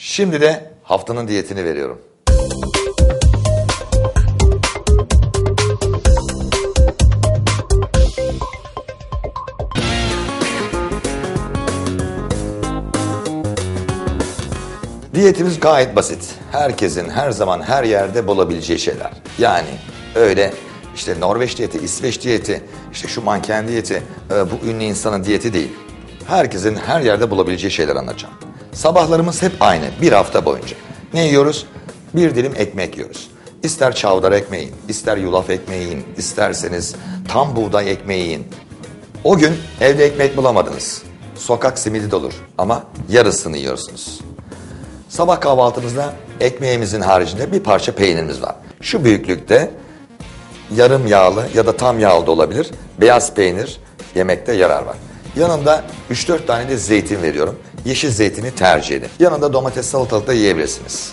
Şimdi de haftanın diyetini veriyorum. Diyetimiz gayet basit. Herkesin her zaman her yerde bulabileceği şeyler. Yani öyle işte Norveç diyeti, İsveç diyeti, işte şu manken diyeti, e, bu ünlü insanın diyeti değil. Herkesin her yerde bulabileceği şeyler anlatacağım. Sabahlarımız hep aynı bir hafta boyunca. Ne yiyoruz? Bir dilim ekmek yiyoruz. İster çavdar ekmeği yiyin, ister yulaf ekmeği yiyin, isterseniz tam buğday ekmeği yiyin. O gün evde ekmek bulamadınız. Sokak simidi de olur ama yarısını yiyorsunuz. Sabah kahvaltımızda ekmeğimizin haricinde bir parça peynirimiz var. Şu büyüklükte yarım yağlı ya da tam yağlı da olabilir. Beyaz peynir yemekte yarar var. Yanında 3-4 tane de zeytin veriyorum. Yeşil zeytini tercih edin. Yanında domates salatalık da yiyebilirsiniz.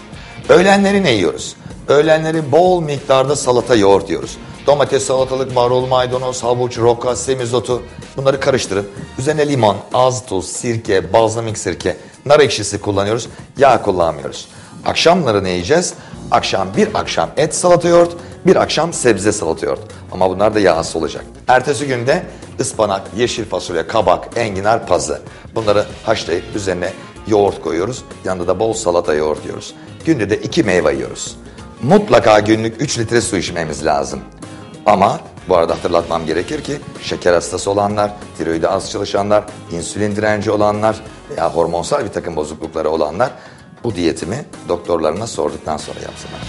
Öğlenleri ne yiyoruz? Öğlenleri bol miktarda salata yoğurt yiyoruz. Domates, salatalık, marul, maydanoz, havuç, roka, semizotu bunları karıştırın. Üzerine limon, az tuz, sirke, balzamik sirke, nar ekşisi kullanıyoruz. Yağ kullanmıyoruz. Akşamları ne yiyeceğiz? Akşam bir akşam et salata yoğurt, bir akşam sebze salata yoğurt. Ama bunlar da yağsız olacak. Ertesi günde ıspanak, yeşil fasulye, kabak, enginar, pazı. Bunları haşlayıp üzerine yoğurt koyuyoruz. Yanında da bol salata yoğurt yiyoruz. Günde de iki meyve yiyoruz. Mutlaka günlük 3 litre su içmemiz lazım. Ama bu arada hatırlatmam gerekir ki şeker hastası olanlar, tiroidi az çalışanlar, insülin direnci olanlar veya hormonsal bir takım bozuklukları olanlar bu diyetimi doktorlarına sorduktan sonra yapsınlar.